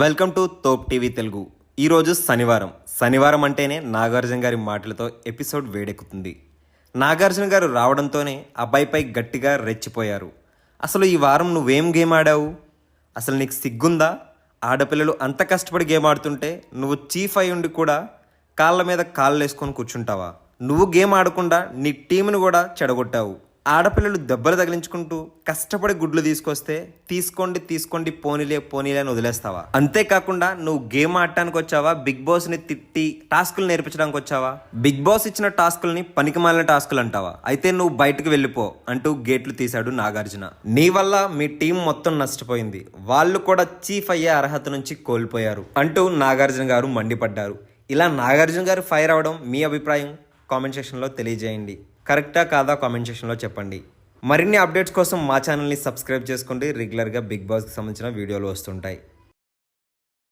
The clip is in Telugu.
Welcome to Thop TV Telugu. ఈరోజు శనివారం. శనివారం అంటేనే నాగార్జున గారి మాటలతో ఎపిసోడ్ వేడెక్కుతుంది. నాగార్జున గారు రావడంతోనే అబ్బాయిపై గట్టిగా రెచ్చిపోయారు. అసలు ఈ వారం నువ్వేం గేమ్ ఆడావు అసలు నీకు సిగ్గుందా? ఆడపిల్లలు అంత కష్టపడి గేమ్ ఆడుతుంటే నువ్వు చీఫ్ అయి ఉండి కూడా కాళ్ళ మీద కాళ్ళు వేసుకొని కూర్చుంటావా? నువ్వు గేమ్ ఆడకుండా నీ టీంను కూడా చెడగొట్టావు. ఆడపిల్లలు దెబ్బలు తగిలించుకుంటూ కష్టపడి గుడ్లు తీసుకొస్తే తీసుకోండి తీసుకోండి పోనీలే పోనీలే అని వదిలేస్తావా? అంతేకాకుండా నువ్వు గేమ్ ఆడటానికి వచ్చావా? బిగ్ బాస్ని తిట్టి టాస్కులు నేర్పించడానికి వచ్చావా? బిగ్ బాస్ ఇచ్చిన టాస్కుల్ని పనికిమాలిన టాస్కులు అంటావా? అయితే నువ్వు బయటకు వెళ్ళిపో అంటూ గేట్లు తీశాడు నాగార్జున. నీ వల్ల మీ టీం మొత్తం నష్టపోయింది. వాళ్ళు కూడా చీఫ్ అయ్యే అర్హత నుంచి కోల్పోయారు అంటూ నాగార్జున గారు మండిపడ్డారు. ఇలా నాగార్జున గారు ఫైర్ అవడం మీ అభిప్రాయం? కామెంట్ సెక్షన్లో తెలియజేయండి. కరెక్టా కాదా కామెంట్ సెక్షన్లో చెప్పండి. మరిన్ని అప్డేట్స్ కోసం మా ఛానల్ని సబ్స్క్రైబ్ చేసుకోండి. రెగ్యులర్గా బిగ్ బాస్కి సంబంధించిన వీడియోలు వస్తుంటాయి.